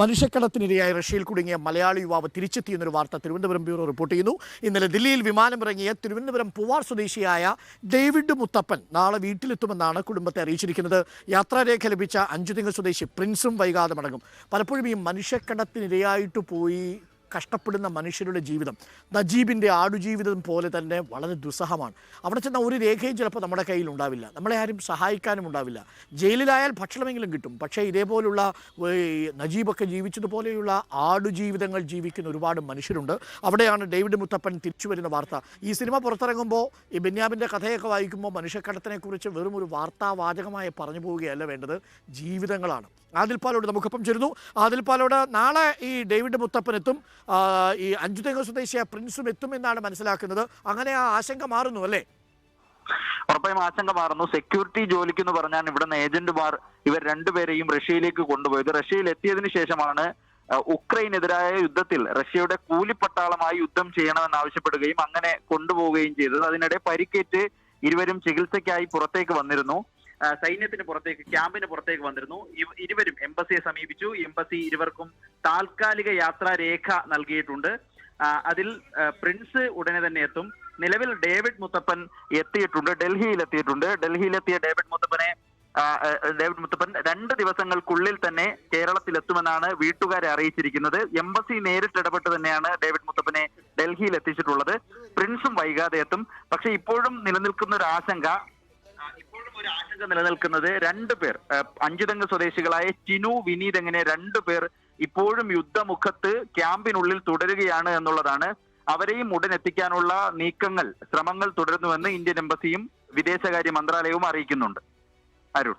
മനുഷ്യക്കടത്തിനിരയായി റഷ്യയിൽ കുടുങ്ങിയ മലയാളി യുവാവ് തിരിച്ചെത്തിയെന്നൊരു വാർത്ത തിരുവനന്തപുരം ബ്യൂറോ റിപ്പോർട്ട് ചെയ്യുന്നു. ഇന്നലെ ദില്ലിയിൽ വിമാനമിറങ്ങിയ തിരുവനന്തപുരം പൂവാർ സ്വദേശിയായ ഡേവിഡ് മുത്തപ്പൻ നാളെ വീട്ടിലെത്തുമെന്നാണ് കുടുംബത്തെ അറിയിച്ചിരിക്കുന്നത്. യാത്രാരേഖ ലഭിച്ച അഞ്ചുതിങ്ങ സ്വദേശി പ്രിൻസും വൈകാതെ മടങ്ങും. പലപ്പോഴും ഈ മനുഷ്യക്കടത്തിനിരയായിട്ട് പോയി കഷ്ടപ്പെടുന്ന മനുഷ്യരുടെ ജീവിതം. നജീബിന്റെ ആടുജീവിതം പോലെ തന്നെ വളരെ ദുസ്സഹമാണ്. അവിടെ ചെന്ന ഒരു രേഖയും ചിലപ്പോൾ നമ്മുടെ കയ്യിൽ ഉണ്ടാവില്ല. നമ്മളെ ആരും സഹായിക്കാനും ഉണ്ടാവില്ല. ജയിലിലായാൽ ഭക്ഷണമെങ്കിലും കിട്ടും. പക്ഷേ ഇതേപോലുള്ള നജീബൊക്കെ ജീവിച്ചതുപോലെയുള്ള ആടുജീവിതങ്ങൾ ജീവിക്കുന്ന ഒരുപാട് മനുഷ്യരുണ്ട്. അവിടെയാണ് ഡേവിഡ് മുത്തപ്പൻ തിരിച്ചു വരുന്ന വാർത്ത. ഈ സിനിമ പുറത്തിറങ്ങുമ്പോൾ ഈ ബെന്യാമിന്റെ കഥയൊക്കെ വായിക്കുമ്പോൾ മനുഷ്യക്കടത്തിനെക്കുറിച്ച് വെറും ഒരു വാർത്താവാചകമായി പറഞ്ഞു പോവുകയല്ല വേണ്ടത് ജീവിതങ്ങളാണ്. ആദിൽ പാലോട് നമുക്കൊപ്പം ചേരുന്നു. ആദിൽ പാലോട് നാളെ ഈ ഡേവിഡ് മുത്തപ്പൻ എത്തും. ഈ അഞ്ചുതെങ്ങ് സ്വദേശിയായ പ്രിൻസും എത്തുമെന്നാണ് മനസ്സിലാക്കുന്നത്. അങ്ങനെ ആ ആശങ്ക മാറുന്നു അല്ലേ? ഉറപ്പായും ആശങ്ക മാറുന്നു. സെക്യൂരിറ്റി ജോലിക്ക് എന്ന് പറഞ്ഞാൽ ഇവിടുന്ന് ഏജന്റുമാർ ഇവർ രണ്ടുപേരെയും റഷ്യയിലേക്ക് കൊണ്ടുപോയത് റഷ്യയിൽ എത്തിയതിന് ശേഷമാണ് ഉക്രൈനെതിരായ യുദ്ധത്തിൽ റഷ്യയുടെ കൂലിപ്പട്ടാളമായി യുദ്ധം ചെയ്യണമെന്ന് ആവശ്യപ്പെടുകയും അങ്ങനെ കൊണ്ടുപോവുകയും ചെയ്തത്. അതിനിടെ പരിക്കേറ്റ് ഇരുവരും ചികിത്സയ്ക്കായി പുറത്തേക്ക് വന്നിരുന്നു. സൈന്യത്തിന് പുറത്തേക്ക് ക്യാമ്പിന് പുറത്തേക്ക് വന്നിരുന്നു. ഇരുവരും എംബസിയെ സമീപിച്ചു. എംബസി ഇരുവർക്കും താൽക്കാലിക യാത്രാരേഖ നൽകിയിട്ടുണ്ട്. അതിൽ പ്രിൻസ് ഉടനെ തന്നെ എത്തും. നിലവിൽ ഡേവിഡ് മുത്തപ്പൻ എത്തിയിട്ടുണ്ട് ഡൽഹിയിൽ എത്തിയിട്ടുണ്ട്. ഡൽഹിയിലെത്തിയ ഡേവിഡ് മുത്തപ്പനെ ഡേവിഡ് മുത്തപ്പൻ രണ്ട് ദിവസങ്ങൾക്കുള്ളിൽ തന്നെ കേരളത്തിൽ എത്തുമെന്നാണ് വീട്ടുകാരെ അറിയിച്ചിരിക്കുന്നത്. എംബസി നേരിട്ട് ഇടപെട്ട് തന്നെയാണ് ഡേവിഡ് മുത്തപ്പനെ ഡൽഹിയിൽ എത്തിച്ചിട്ടുള്ളത്. പ്രിൻസും വൈകാതെ എത്തും. പക്ഷെ ഇപ്പോഴും നിലനിൽക്കുന്ന ഒരു ആശങ്ക ഒരു ആശങ്ക നിലനിൽക്കുന്നത് രണ്ടു പേർ. അഞ്ചുതെങ്ങ് സ്വദേശികളായ ചിനു വിനീത് എങ്ങനെ രണ്ടു പേർ ഇപ്പോഴും യുദ്ധമുഖത്ത് ക്യാമ്പിനുള്ളിൽ തുടരുകയാണ് എന്നുള്ളതാണ്. അവരെയും ഉടൻ എത്തിക്കാനുള്ള നീക്കങ്ങൾ ശ്രമങ്ങൾ തുടരുന്നുവെന്ന് ഇന്ത്യൻ എംബസിയും വിദേശകാര്യ മന്ത്രാലയവും അറിയിക്കുന്നുണ്ട്. അരുൺ.